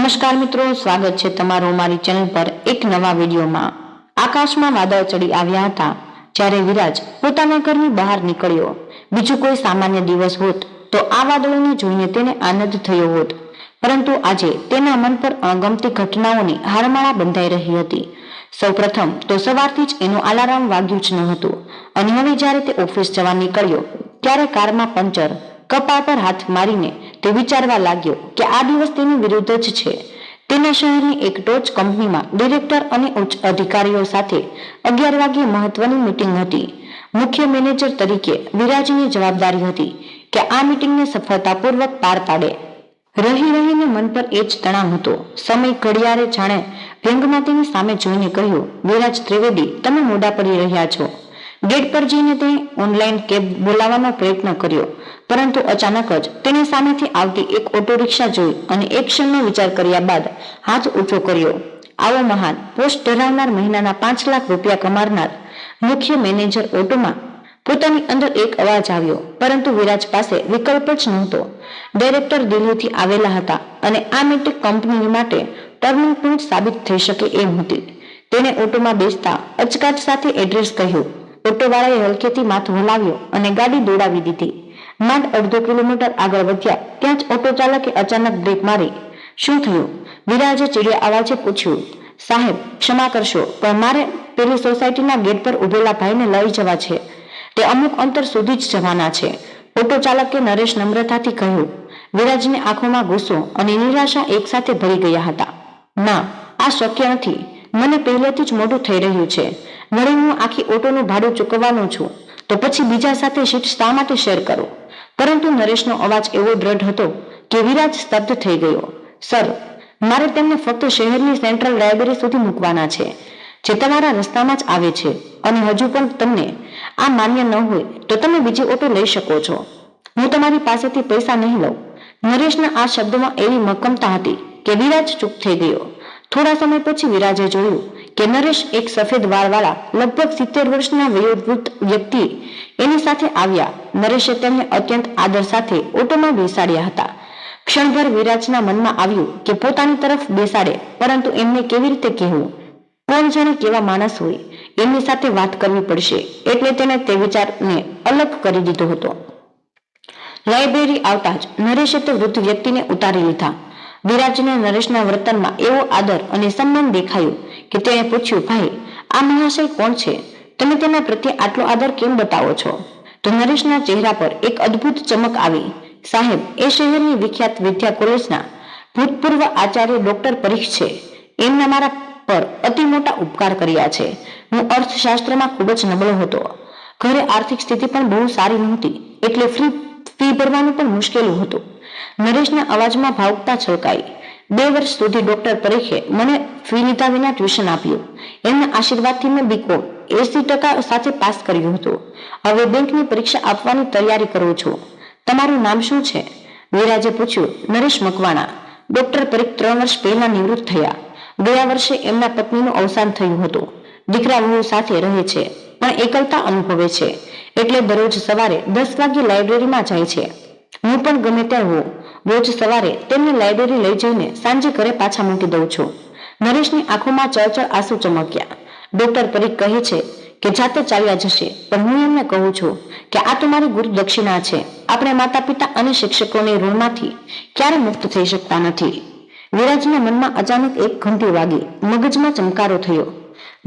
નમસ્કાર મિત્રો, સ્વાગત છે તમારું મારી ચેનલ પર એક નવા વિડીયોમાં. આકાશમાં વાદળ ચડી આવ્યા હતા, જ્યારે વિરાજ પોતાના ઘરની બહાર નીકળ્યો. બીજો કોઈ સામાન્ય દિવસ હોત, તો આ વાદળોને જોઈને તેને આનંદ થયો હોત. પરંતુ આજે તેના મન પર અણગમતી ઘટનાઓની હારમાળા બંધાઈ રહી હતી. સૌપ્રથમ તો સવારથી જ એનું અલાર્મ વાગ્યું જ ન હતું અને હવે જ્યારે તે ઓફિસ જવા નીકળ્યો, ત્યારે કારમાં પંચર કપાળ પર હાથ મારીને તે વિચારવા લાગ્યો કે આ દિવસ તેની વિરુદ્ધ જ છે. તેના શહેરની એક ટોચ કંપનીમાં ડિરેક્ટર અને ઉચ્ચ અધિકારીઓ સાથે અગિયાર વાગે મહત્વની મીટિંગ હતી. મુખ્ય મેનેજર તરીકે વિરાજની જવાબદારી હતી કે આ મીટિંગને સફળતાપૂર્વક પાર પાડે. રહી રહીને મન પર એ જ તણાવ હતો. સમય ઘડિયાળે જાણે વ્યંગમાં તેની સામે જોઈને કહ્યું, વિરાજ ત્રિવેદી, તમે મોડા પડી રહ્યા છો. ગેટ પર જઈને તે ઓનલાઈન કેબ બોલાવવાનો પ્રયત્ન કર્યો. પરંતુ અચાનક જ તેની સામેથી આવતી એક ઓટો રિક્ષા જોઈ અને એક ક્ષણનો વિચાર કર્યા બાદ હાથ ઊંચો કર્યો. આવો મહાન, પોસ્ટ ધરાવનાર મહિનાના પાંચ લાખ રૂપિયા કમારનાર મુખ્ય મેનેજર ઓટોમાં. પોતાની અંદર એક અવાજ આવ્યો, પરંતુ વિરાજ પાસે વિકલ્પ જ નહોતો. ડાયરેક્ટર દિલ્હીથી આવેલા હતા અને આ મીટિંગ કંપની માટે ટર્નિંગ પોઈન્ટ સાબિત થઈ શકે એમ હતી. તેને ઓટોમાં બેસતા અચકાટ સાથે એડ્રેસ કહ્યું ઓટોવાળાએ હલકેથી માથું હલાવ્યો અને ગાડી દોડાવી દીધી. માંડ અડધો કિલોમીટર આગળ વધ્યા, ત્યાં જ ઓટો ચાલકે અચાનક બ્રેક મારી. શું થયું? વિરાજે ચીડિયા અવાજે પૂછ્યું, સાહેબ, ક્ષમા કરશો, પણ મારે પેલી સોસાયટીના ગેટ પર ઉભેલા ભાઈને લઈ જવા છે. તે અમુક અંતર સુધી જ જવાના છે. ઓટો ચાલકે નરેશ નમ્રતાથી કહ્યું, વિરાજની આંખોમાં ગુસ્સો અને નિરાશા એકસાથે ભરી ગયા હતા. ના, આ શક્ય નથી. મને પહેલેથી જ મોટું થઈ રહ્યું છે. વળી હું આખી ઓટોનું ભાડું ચૂકવવાનો છું, તો પછી બીજા સાથે સીટ શા માટે શેર કરો? પરંતુ નરેશનો અવાજ એવો દ્રઢ હતો કે વિરાજ સ્તબ્ધ થઈ ગયો. સર, મારે તેમને ફક્ત શહેરની સેન્ટ્રલ લાઇબ્રેરી સુધી મૂકવાના છે, જે તમારા રસ્તામાં જ આવે છે, અને હજુ પણ તમને આ માન્ય ન હોય તો તમે બીજી ઓટો લઈ શકો છો. હું તમારી પાસેથી પૈસા નહીં લઉં. નરેશના આ શબ્દમાં એવી મક્કમતા હતી કે વિરાજ ચૂપ થઈ ગયો. થોડા સમય પછી વિરાજે જોયું કે નરેશ એક સફેદ વાળવાળા લગભગ સિત્તેર વર્ષના વયોવૃદ્ધ વ્યક્તિ એની સાથે આવ્યા. નરેશે તેમને અત્યંત આદર સાથે ઓટોમાં બેસાડ્યા હતા. ક્ષણભર વિરાજના મનમાં આવ્યું કે પોતાની તરફ બેસાડે, પરંતુ એમને કેવી રીતે કહેવું? કોણ જાણે કેવા માણસ હોય, એમની સાથે વાત કરવી પડશે, એટલે તેને તે વિચારને અલગ કરી દીધો હતો. લાઇબ્રેરી આવતા જ નરેશે તે વૃદ્ધ વ્યક્તિને ઉતારી લીધા. વિરાજને નરેશના વર્તનમાં એવો આદર અને સન્માન દેખાયું કે તેણે પૂછ્યું, ભાઈ, આ મહાશય કોણ છે? તમે તેના પ્રત્યે આટલો આદર કેમ બતાવો છો? તો નરેશના ચહેરા પર એક અદ્ભુત ચમક આવી. સાહેબ, એ શહેરની વિખ્યાત વિદ્યા કોલેજના ભૂતપૂર્વ આચાર્ય ડોક્ટર પરીખ છે. એમના મારા પર અતિ મોટા ઉપકાર કર્યા છે. હું અર્થશાસ્ત્રમાં ખૂબ જ નબળો હતો. ઘરે આર્થિક સ્થિતિ પણ બહુ સારી નહોતી, એટલે ફ્રી ફી ભરવાનું પણ મુશ્કેલ હતું. નરેશના અવાજમાં ભાવુકતા છલકાઈ. બે વર્ષ સુધી ડોક્ટર પરીખે મને ફી લીધા વિના ટ્યુશન આપ્યું. એમના આશીર્વાદથી મેં બીકોમ એસી ટકા સાથે પાસ કર્યું હતું. હવે બેંકની પરીક્ષા આપવાની તૈયારી કરું છું. તમારું નામ શું છે? વિરાજે પૂછ્યું, નરેશ મકવાણા. ડોક્ટર પરીખ ત્રણ વર્ષ પહેલા નિવૃત્ત થયા. ગયા વર્ષે એમના પત્નીનું અવસાન થયું હતું. દીકરા વહુ સાથે રહે છે, પણ એકલતા અનુભવે છે. એટલે દરરોજ સવારે દસ વાગે લાઇબ્રેરીમાં જાય છે. હું પણ ગમે ત્યાં હોઉં. રોજ સવારે તેમને લાઇબ્રેરી લઈ જઈને સાંજે ઘરે પાછા મૂકી દઉં છું. નરેશની આંખોમાં ચળચળ આંસુ ચમક્યા. ડોક્ટર પરીખ કહે છે કે, જાતે ચાલ્યા જશે, પણ હું એમને કહું છું કે, આ તમારી ગુરુ દક્ષિણા છે. આપણે માતા પિતા અને શિક્ષકોની ઋણમાંથી ક્યારે મુક્ત થઈ શકતા નથી. વિરાજના મનમાં અચાનક એક ઘંટી વાગી. મગજમાં ચમકારો થયો.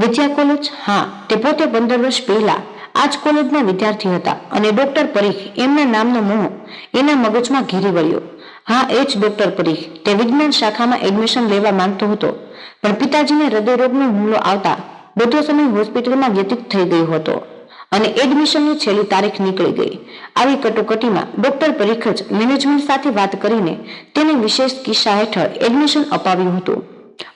વિદ્યા કોલેજ? હા, તે પોતે પંદર વર્ષ પહેલા આ જ કોલેજના વિદ્યાર્થી હતા અને ડોક્ટર પરીખ એમના નામનો મોહ એના મગજમાં ઘેરી વળ્યો. હા, એ જ ડોક્ટર પરીખ તે વિજ્ઞાન શાખામાં એડમિશન લેવા માંગતો હતો. પણ પિતાજીને હૃદયરોગનો હુમલો આવતા બધો સમય હોસ્પિટલમાં વ્યતીત થઈ ગયો હતો અને એડમિશનની છેલ્લી તારીખ નીકળી ગઈ. આવી કટોકટીમાં ડોક્ટર પરીખ જ મેનેજમેન્ટ સાથે વાત કરીને તેને વિશેષ કિસ્સા હેઠળ એડમિશન અપાવ્યું હતું.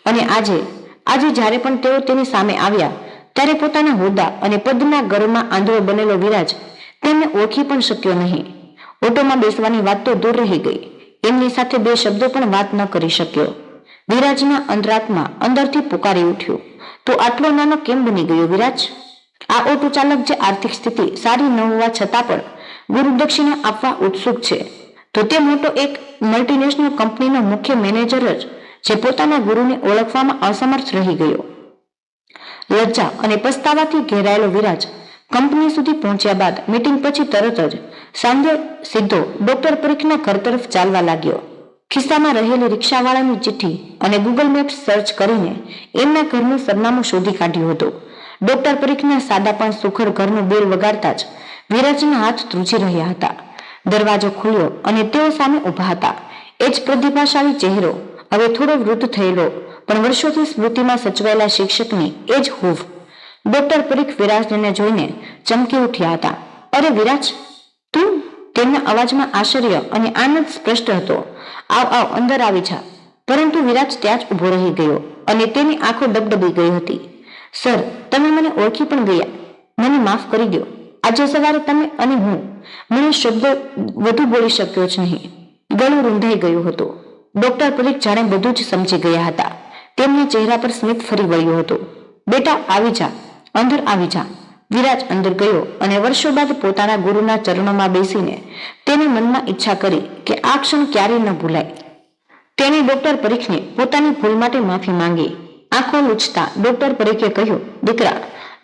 અને આજે આજે જ્યારે પણ તેઓ તેની સામે આવ્યા, ત્યારે પોતાના હોદ્દા અને પદના ગર્વમાં આંધળો બનેલો વિરાજ તેમને ઓળખી પણ શક્યો નહીં. ઓટોમાં બેસવાની વાત તો દૂર રહી ગઈ. એમની સાથે બે શબ્દો પણ વાત ન કરી શક્યો. વિરાજના અંતરાત્મા અંદરથી પુકારી ઉઠ્યું. તો આટલો નાનો કેમ બની ગયો વિરાજ? આ ઓટો ચાલક જે આર્થિક સ્થિતિ સારી ન હોવા છતાં પણ ગુરુ આપવા ઉત્સુક છે. તો તે મોટો એક મલ્ટીનેશનલ કંપનીનો મુખ્ય મેનેજર જ જે પોતાના ગુરુને ઓળખવામાં અસમર્થ રહી ગયો. લજ્જા અને પસ્તાવાથી ઘેરાયેલો વિરાજ કંપની સુધી પહોંચ્યા બાદ મીટિંગ પછી તરત જ સાંજે સીધો ડોક્ટર પરીખના ઘર તરફ ચાલવા લાગ્યો. ખિસ્સામાં રહેલી રિક્ષાવાળાની ચિઠ્ઠી અને ગૂગલ મેપ સર્ચ કરીને એમના ઘરનું સરનામું શોધી કાઢ્યું હતું. ડોક્ટર પરીખના સાદા પણ સુખર ઘરનું બેલ વગાડતા જ વિરાજના હાથ ધ્રુજી રહ્યા હતા. દરવાજો ખુલ્યો અને તેઓ સામે ઊભા હતા. એ જ પ્રતિભાશાળી ચહેરો હવે થોડો વૃદ્ધ થયેલો, પણ વર્ષોથી સ્મૃતિમાં સચવાયેલા શિક્ષકની એ જ હૂફ. ડોક્ટર પરીખ વિરાજને જોઈને ચમકી ઉઠ્યા હતા. અરે વિરાજ તું તેમના અવાજમાં આશ્ચર્ય અને આનંદ સ્પષ્ટ હતો. આવ આવ, અંદર આવી જા. પરંતુ વિરાજ ત્યાં જ ઊભો રહી ગયો અને તેની આંખો ડબડબી ગઈ હતી. સર, તમે મને ઓળખી પણ ગયા. મને માફ કરી દો. આજે સવારે તમે અને હું, મને શબ્દ વધુ બોલી શક્યો જ નહીં. ગળું રૂંધાઈ ગયું હતું. ડોક્ટર પરીખ જાણે બધું જ સમજી ગયા હતા. તેમના ચહેરા પર સ્મિત ફરી વળ્યું હતું. બેટા, આવી જા. અંદર આવી જા. વિરાજ અંદર ગયો અને વર્ષો બાદ પોતાના ગુરુના ચરણોમાં બેસીને તેને મનમાં ઈચ્છા કરી કે આ ક્ષણ ક્યારેય ન ભૂલાય. તેણે ડોક્ટર પરીખને પોતાની ભૂલ માટે માફી માંગી. આંખો લૂછતા ડોક્ટર પરીખે કહ્યું, દીકરા,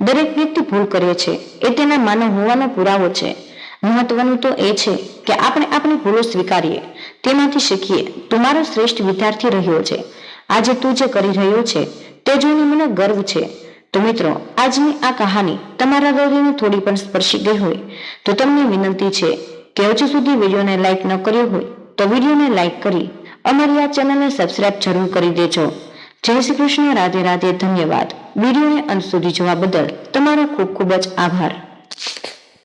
દરેક વ્યક્તિ ભૂલ કરે છે. એ તેના માનવ હોવાનો પુરાવો છે. મહત્વનું તો એ છે કે આપણે આપણી ભૂલો સ્વીકારીએ. તેમાંથી શીખીએ, તું મારો શ્રેષ્ઠ વિદ્યાર્થી રહ્યો છે. આજે તું જે કરી રહ્યો છે, તે જોઈને મને ગર્વ છે. તો મિત્રો, આજની આ કહાની તમારા હૃદયને થોડી પણ સ્પર્શી ગઈ હોય તો તમને વિનંતી છે કે હજુ સુધી વિડીયોને લાઈક ન કર્યો હોય તો વિડીયોને લાઈક કરી અમારી આ ચેનલને સબસ્ક્રાઇબ જરૂર કરી દેજો. જય શ્રી કૃષ્ણ, રાધે રાધે, ધન્યવાદ. વિડીયોને અંત સુધી જોવા બદલ તમારો ખૂબ ખૂબ જ આભાર.